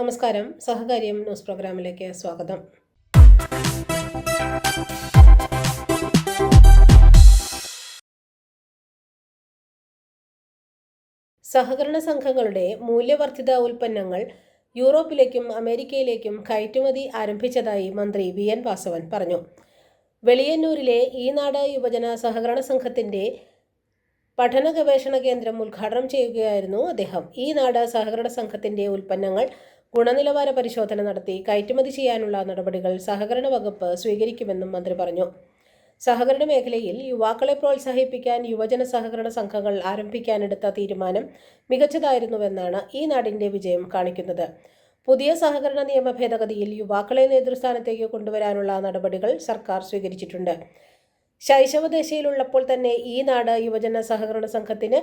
നമസ്കാരം. സഹകാര്യം ന്യൂസ് പ്രോഗ്രാമിലേക്ക് സ്വാഗതം. സഹകരണ സംഘങ്ങളുടെ മൂല്യവർദ്ധിത ഉൽപ്പന്നങ്ങൾ യൂറോപ്പിലേക്കും അമേരിക്കയിലേക്കും കയറ്റുമതി ആരംഭിച്ചതായി മന്ത്രി വി എൻ വാസവൻ പറഞ്ഞു. വെളിയന്നൂരിലെ ഈനാട് യുവജന സഹകരണ സംഘത്തിന്റെ പഠന ഗവേഷണ കേന്ദ്രം ഉദ്ഘാടനം ചെയ്യുകയായിരുന്നു അദ്ദേഹം. ഈ നാട് സഹകരണ സംഘത്തിന്റെ ഉൽപ്പന്നങ്ങൾ ഗുണനിലവാര പരിശോധന നടത്തി കയറ്റുമതി ചെയ്യാനുള്ള നടപടികൾ സഹകരണ വകുപ്പ് സ്വീകരിക്കുമെന്നും മന്ത്രി പറഞ്ഞു. സഹകരണ മേഖലയിൽ യുവാക്കളെ പ്രോത്സാഹിപ്പിക്കാൻ യുവജന സഹകരണ സംഘങ്ങൾ ആരംഭിക്കാനെടുത്ത തീരുമാനം മികച്ചതായിരുന്നുവെന്നാണ് ഈ നാടിന്റെ വിജയം കാണിക്കുന്നത്. പുതിയ സഹകരണ നിയമ ഭേദഗതിയിൽ യുവാക്കളെ നേതൃസ്ഥാനത്തേക്ക് കൊണ്ടുവരാനുള്ള നടപടികൾ സർക്കാർ സ്വീകരിച്ചിട്ടുണ്ട്. ശൈശവദേശയിലുള്ളപ്പോൾ തന്നെ ഈ നാട് യുവജന സഹകരണ സംഘത്തിന്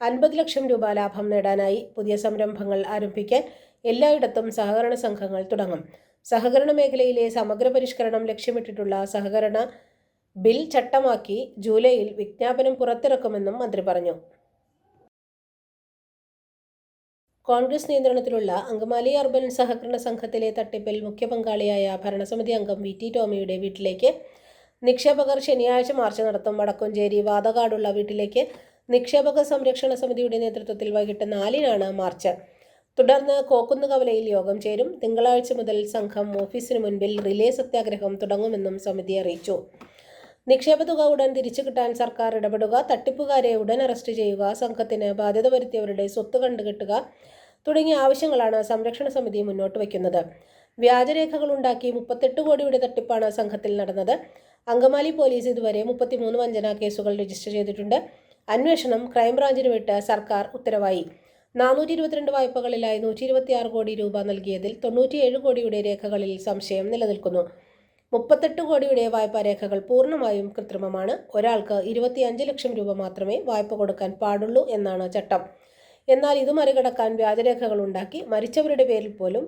അൻപത് ലക്ഷം രൂപ ലാഭം നേടാനായി പുതിയ സംരംഭങ്ങൾ ആരംഭിക്കാൻ എല്ലായിടത്തും സഹകരണ സംഘങ്ങൾ തുടങ്ങും. സഹകരണ മേഖലയിലെ സമഗ്ര പരിഷ്കരണം ലക്ഷ്യമിട്ടിട്ടുള്ള സഹകരണ ബിൽ ചട്ടമാക്കി ജൂലൈയിൽ വിജ്ഞാപനം പുറത്തിറക്കുമെന്നും മന്ത്രി പറഞ്ഞു. കോൺഗ്രസ് നിയന്ത്രണത്തിലുള്ള അങ്കമാലി അർബൻ സഹകരണ സംഘത്തിലെ തട്ടിപ്പിൽ മുഖ്യ പങ്കാളിയായ ഭരണസമിതി അംഗം വി ടി ടോമിയുടെ വീട്ടിലേക്ക് നിക്ഷേപകർ ശനിയാഴ്ച മാർച്ച് നടത്തും. വടക്കുംചേരി വാതകാടുള്ള വീട്ടിലേക്ക് നിക്ഷേപക സംരക്ഷണ സമിതിയുടെ നേതൃത്വത്തിൽ വൈകിട്ട് നാലിനാണ് മാർച്ച്. തുടർന്ന് കോക്കുന്ന് കവലയിൽ യോഗം ചേരും. തിങ്കളാഴ്ച മുതൽ സംഘം ഓഫീസിന് മുൻപിൽ റിലേ സത്യാഗ്രഹം തുടങ്ങുമെന്നും സമിതി അറിയിച്ചു. നിക്ഷേപ തുക ഉടൻ തിരിച്ചു കിട്ടാൻ സർക്കാർ ഇടപെടുക തട്ടിപ്പുകാരെ ഉടൻ അറസ്റ്റ് ചെയ്യുക സംഘത്തിന് ബാധ്യത വരുത്തിയവരുടെ സ്വത്ത് കണ്ടുകെട്ടുക തുടങ്ങിയ ആവശ്യങ്ങളാണ് സംരക്ഷണ സമിതി മുന്നോട്ട് വയ്ക്കുന്നത്. വ്യാജരേഖകൾ ഉണ്ടാക്കി മുപ്പത്തെട്ട് കോടിയുടെ തട്ടിപ്പാണ് സംഘത്തിൽ നടന്നത്. അങ്കമാലി പോലീസ് ഇതുവരെ മുപ്പത്തിമൂന്ന് വഞ്ചന കേസുകൾ രജിസ്റ്റർ ചെയ്തിട്ടുണ്ട്. അന്വേഷണം ക്രൈംബ്രാഞ്ചിന് വിട്ട് സർക്കാർ ഉത്തരവായി. നാനൂറ്റി ഇരുപത്തിരണ്ട് വായ്പകളിലായി നൂറ്റി ഇരുപത്തിയാറ് കോടി രൂപ നൽകിയതിൽ തൊണ്ണൂറ്റിയേഴ് കോടിയുടെ രേഖകളിൽ സംശയം നിലനിൽക്കുന്നു. മുപ്പത്തെട്ട് കോടിയുടെ വായ്പാ രേഖകൾ പൂർണമായും കൃത്രിമമാണ്. ഒരാൾക്ക് ഇരുപത്തിയഞ്ച് ലക്ഷം രൂപ മാത്രമേ വായ്പ കൊടുക്കാൻ പാടുള്ളൂ എന്നാണ് ചട്ടം. എന്നാൽ ഇത് മറികടക്കാൻ വ്യാജരേഖകൾ ഉണ്ടാക്കി മരിച്ചവരുടെ പേരിൽ പോലും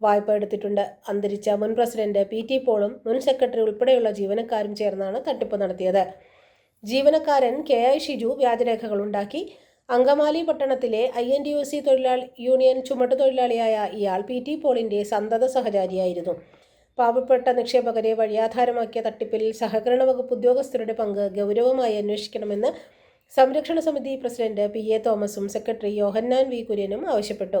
വായ്പ എടുത്തിട്ടുണ്ട്. അന്തരിച്ച മുൻ പ്രസിഡന്റ് പി ടി പോളും മുൻ സെക്രട്ടറി ഉൾപ്പെടെയുള്ള ജീവനക്കാരും ചേർന്നാണ് തട്ടിപ്പ് നടത്തിയത്. ജീവനക്കാരൻ കെ ഐ ഷിജു വ്യാജരേഖകൾ ഉണ്ടാക്കി അങ്കമാലി പട്ടണത്തിലെ I N T U C തൊഴിലാളി യൂണിയൻ ചുമട്ടുതൊഴിലാളിയായ ഇയാൾ പി ടി പോളിന്റെ സന്തത സഹചാരിയായിരുന്നു. പാവപ്പെട്ട നിക്ഷേപകരെ വഴിയാധാരമാക്കിയ തട്ടിപ്പിൽ സഹകരണ വകുപ്പ് ഉദ്യോഗസ്ഥരുടെ പങ്ക് ഗൗരവമായി അന്വേഷിക്കണമെന്ന് സംരക്ഷണ സമിതി പ്രസിഡന്റ് പി എ തോമസും സെക്രട്ടറി യോഹന്നാൻ വി കുര്യനും ആവശ്യപ്പെട്ടു.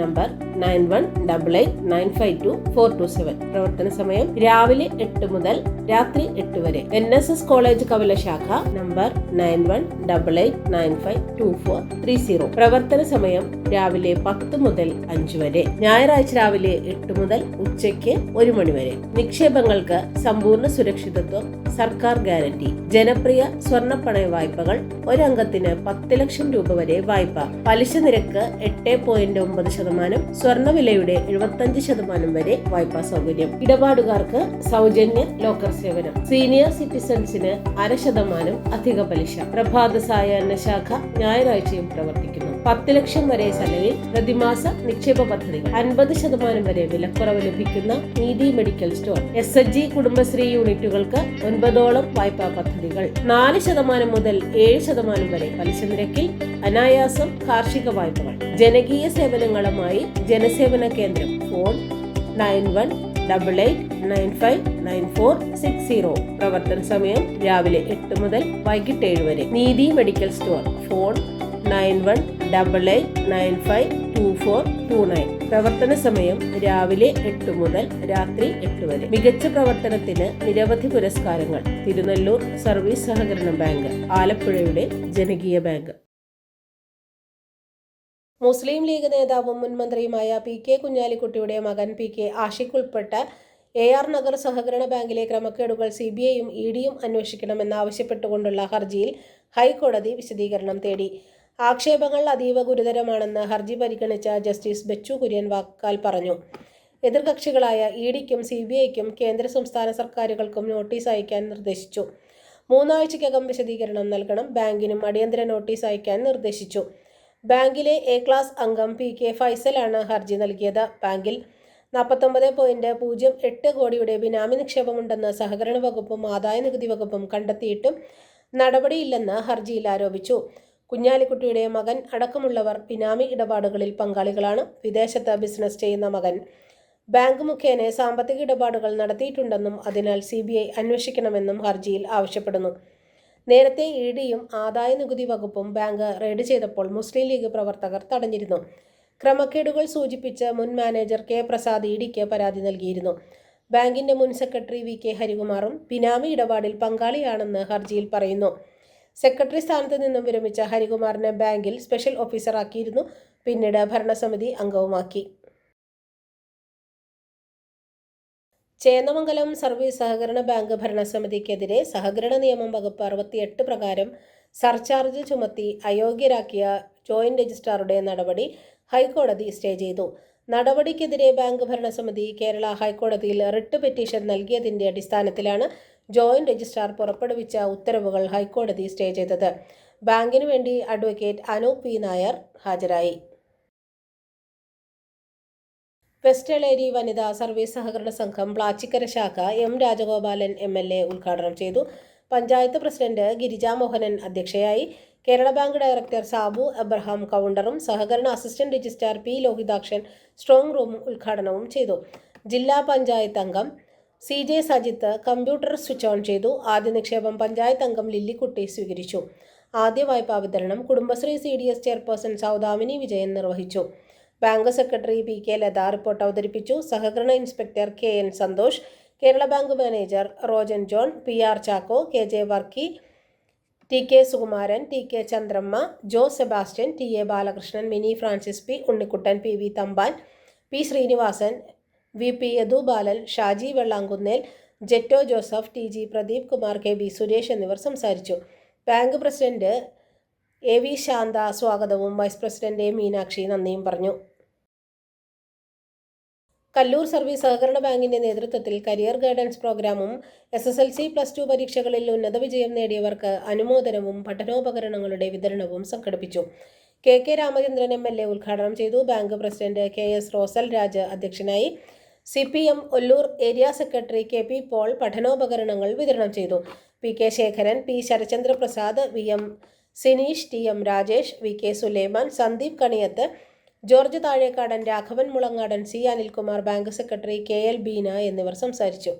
number nine one double eight nine five two four two seven. പ്രവർത്തന സമയം രാവിലെ എട്ട് മുതൽ രാത്രി എട്ട് വരെ. എൻ എസ് എസ് കോളേജ് കവല ശാഖ number nine one double eight nine five two four three zero. പ്രവർത്തന സമയം രാവിലെ പത്ത് മുതൽ അഞ്ച് വരെ. ഞായറാഴ്ച രാവിലെ എട്ട് മുതൽ ഉച്ചയ്ക്ക് ഒരു മണി വരെ. നിക്ഷേപങ്ങൾക്ക് സമ്പൂർണ സുരക്ഷിതത്വം സർക്കാർ ഗ്യാരണ്ടി. ജനപ്രിയ സ്വർണ പണയ വായ്പകൾ ഒരംഗത്തിന് പത്ത് ലക്ഷം രൂപ വരെ വായ്പ. പലിശ നിരക്ക് എട്ട് പോയിന്റ് ഒമ്പത് ശതമാനം സ്വർണവിലയുടെ എഴുപത്തഞ്ച് ശതമാനം വരെ വായ്പാ സൗകര്യം. ഇടപാടുകാർക്ക് സൗജന്യ ലോക്കർ സേവനം. സീനിയർ സിറ്റിസൺസിന് അര ശതമാനം അധിക പലിശ. പ്രഭാത സായാഹ്ന ശാഖ ഞായറാഴ്ചയും പ്രവർത്തിക്കുന്നു. പത്ത് ലക്ഷം വരെ ചെലവിൽ പ്രതിമാസ നിക്ഷേപ പദ്ധതികൾ അൻപത് ശതമാനം വരെ വിലക്കുറവ് ലഭിക്കുന്ന നീതി medical store. S H G Kudumbashree യൂണിറ്റുകൾക്ക് ഒൻപതോളം വായ്പാ പദ്ധതികൾ. നാല് ശതമാനം മുതൽ ഏഴ് ശതമാനം വരെ പലിശ നിരക്കിൽ അനായാസം കാർഷിക വായ്പകൾ. ജനകീയ സേവനങ്ങളുമായി ജനസേവന കേന്ദ്രം. Phone nine one double eight nine five nine four six zero. പ്രവർത്തന സമയം രാവിലെ എട്ട് മുതൽ വൈകിട്ട് ഏഴ് വരെ. നീതി medical store. Phone nine one double eight nine five two four two nine. പ്രവർത്തന സമയം രാവിലെ എട്ട് മുതൽ രാത്രി എട്ട് വരെ. മികച്ച പ്രവർത്തനത്തിന് നിരവധി പുരസ്കാരങ്ങൾ. തിരുനെല്ലൂർ സർവീസ് സഹകരണ ബാങ്ക് ആലപ്പുഴയുടെ ജനകീയ ബാങ്ക്. മുസ്ലിം ലീഗ് നേതാവും മുൻ മന്ത്രിയുമായ പി കെ കുഞ്ഞാലിക്കുട്ടിയുടെ മകൻ പി കെ ആഷിഖ് ഉൾപ്പെട്ട എ ആർ നഗർ സഹകരണ ബാങ്കിലെ ക്രമക്കേടുകൾ സി ബി ഐയും ഇ ഡിയും അന്വേഷിക്കണമെന്നാവശ്യപ്പെട്ടുകൊണ്ടുള്ള ഹർജിയിൽ ഹൈക്കോടതി വിശദീകരണം തേടി. ആക്ഷേപങ്ങൾ അതീവ ഗുരുതരമാണെന്ന് ഹർജി പരിഗണിച്ച ജസ്റ്റിസ് ബച്ചു കുര്യൻ വാക്കാൽ പറഞ്ഞു. എതിർകക്ഷികളായ ഇ ഡിക്കും സി ബി ഐക്കും കേന്ദ്ര സംസ്ഥാന സർക്കാരുകൾക്കും നോട്ടീസ് അയക്കാൻ നിർദ്ദേശിച്ചു. മൂന്നാഴ്ചയ്ക്കകം വിശദീകരണം നൽകണം. ബാങ്കിനും അടിയന്തര നോട്ടീസ് അയക്കാൻ നിർദ്ദേശിച്ചു. ബാങ്കിലെ എ ക്ലാസ് അംഗം പി കെ ഫൈസലാണ് ഹർജി നൽകിയത്. ബാങ്കിൽ നാൽപ്പത്തൊമ്പത് പോയിന്റ് പൂജ്യം എട്ട് കോടിയുടെ ബിനാമി നിക്ഷേപമുണ്ടെന്ന് സഹകരണ വകുപ്പും ആദായ നികുതി വകുപ്പും കണ്ടെത്തിയിട്ടും നടപടിയില്ലെന്ന് ഹർജിയിൽ ആരോപിച്ചു. കുഞ്ഞാലിക്കുട്ടിയുടെ മകൻ അടക്കമുള്ളവർ ബിനാമി ഇടപാടുകളിൽ പങ്കാളികളാണ്. വിദേശത്ത് ബിസിനസ് ചെയ്യുന്ന മകൻ. ബാങ്ക് മുഖേന സാമ്പത്തിക ഇടപാടുകൾ നടത്തിയിട്ടുണ്ടെന്നും അതിനാൽ സി ബി ഐ അന്വേഷിക്കണമെന്നും ഹർജിയിൽ ആവശ്യപ്പെടുന്നു. നേരത്തെ ഇ ഡിയും ആദായ നികുതി വകുപ്പും ബാങ്ക് റെയ്ഡ് ചെയ്തപ്പോൾ മുസ്ലിം ലീഗ് പ്രവർത്തകർ തടഞ്ഞിരുന്നു. ക്രമക്കേടുകൾ സൂചിപ്പിച്ച് മുൻ മാനേജർ കെ പ്രസാദ് ഇ ഡിക്ക് പരാതി നൽകിയിരുന്നു. ബാങ്കിന്റെ മുൻ സെക്രട്ടറി വി കെ ഹരികുമാറും ബിനാമി ഇടപാടിൽ പങ്കാളിയാണെന്ന് ഹർജിയിൽ പറയുന്നു. സെക്രട്ടറി സ്ഥാനത്ത് നിന്നും വിരമിച്ച ഹരികുമാറിനെ ബാങ്കിൽ സ്പെഷ്യൽ ഓഫീസറാക്കിയിരുന്നു പിന്നീട് ഭരണസമിതി അംഗവുമാക്കി. ചേന്നമംഗലം സർവീസ് സഹകരണ ബാങ്ക് ഭരണസമിതിക്കെതിരെ സഹകരണ നിയമം വകുപ്പ് അറുപത്തിയെട്ട് പ്രകാരം സർചാർജ് ചുമത്തി അയോഗ്യരാക്കിയ ജോയിന്റ് രജിസ്ട്രാറുടെ നടപടി ഹൈക്കോടതി സ്റ്റേ ചെയ്തു. നടപടിക്കെതിരെ ബാങ്ക് ഭരണസമിതി കേരള ഹൈക്കോടതിയിൽ റിട്ട് പെറ്റീഷൻ നൽകിയതിന്റെ അടിസ്ഥാനത്തിലാണ് ജോയിന്റ് രജിസ്ട്രാർ പുറപ്പെടുവിച്ച ഉത്തരവുകൾ ഹൈക്കോടതി സ്റ്റേ ചെയ്തത്. ബാങ്കിനു വേണ്ടി അഡ്വക്കേറ്റ് അനൂപ് പി നായർ ഹാജരായി. വെസ്റ്റേളേരി വനിതാ സർവീസ് സഹകരണ സംഘം പ്ലാച്ചിക്കര ശാഖ M Rajagopalan M L A ഉദ്ഘാടനം ചെയ്തു. പഞ്ചായത്ത് പ്രസിഡന്റ് ഗിരിജാ മോഹനൻ അധ്യക്ഷയായി. Kerala bank director Sabu Abraham കൗണ്ടറും സഹകരണ assistant registrar P. Lohithakshan strong room ഉദ്ഘാടനവും ചെയ്തു. ജില്ലാ പഞ്ചായത്ത് അംഗം C J Sajith computer switch on ചെയ്തു. ആദ്യ നിക്ഷേപം പഞ്ചായത്ത് അംഗം ലില്ലിക്കുട്ടി സ്വീകരിച്ചു. ആദ്യ വായ്പാ വിതരണം Kudumbashree C D S chairperson Saudamini Vijayan നിർവഹിച്ചു. Bank secretary P K Latha report അവതരിപ്പിച്ചു. സഹകരണ inspector K N Santhosh Kerala bank manager Rojan John P R Chacko K J Varkey T K Sukumaran T K Chandramma Jo Sebastian T A Balakrishnan Mini Francis P Unnikuttan P V Thampan P Srinivasan V P Yadubalan Shaji Vellankunnel Jetto Joseph T G Pradeep Kumar K B Suresh എന്നിവർ സംസാരിച്ചു. Bank president A V Shantha സ്വാഗതവും vice president A Meenakshi നന്ദിയും പറഞ്ഞു. Kallur service സഹകരണ ബാങ്കിന്റെ നേതൃത്വത്തിൽ career guidance പ്രോഗ്രാമും S S L C plus two പരീക്ഷകളിൽ ഉന്നത വിജയം നേടിയവർക്ക് അനുമോദനവും പഠനോപകരണങ്ങളുടെ വിതരണവും സംഘടിപ്പിച്ചു. K K Ramachandran M L A ഉദ്ഘാടനം ചെയ്തു. Bank president K S Rosal Raj അധ്യക്ഷനായി C P M Ollur area secretary K P Paul പഠനോപകരണങ്ങൾ വിതരണം ചെയ്തു. P K Sekharan P Sarachandra Prasad V M Sineesh T M Rajesh V K Sulaiman Sandeep Kaniyath George Thazhekkadan Raghavan Mulangadan C Anilkumar bank secretary K L Beena എന്നിവർ സംസാരിച്ചു.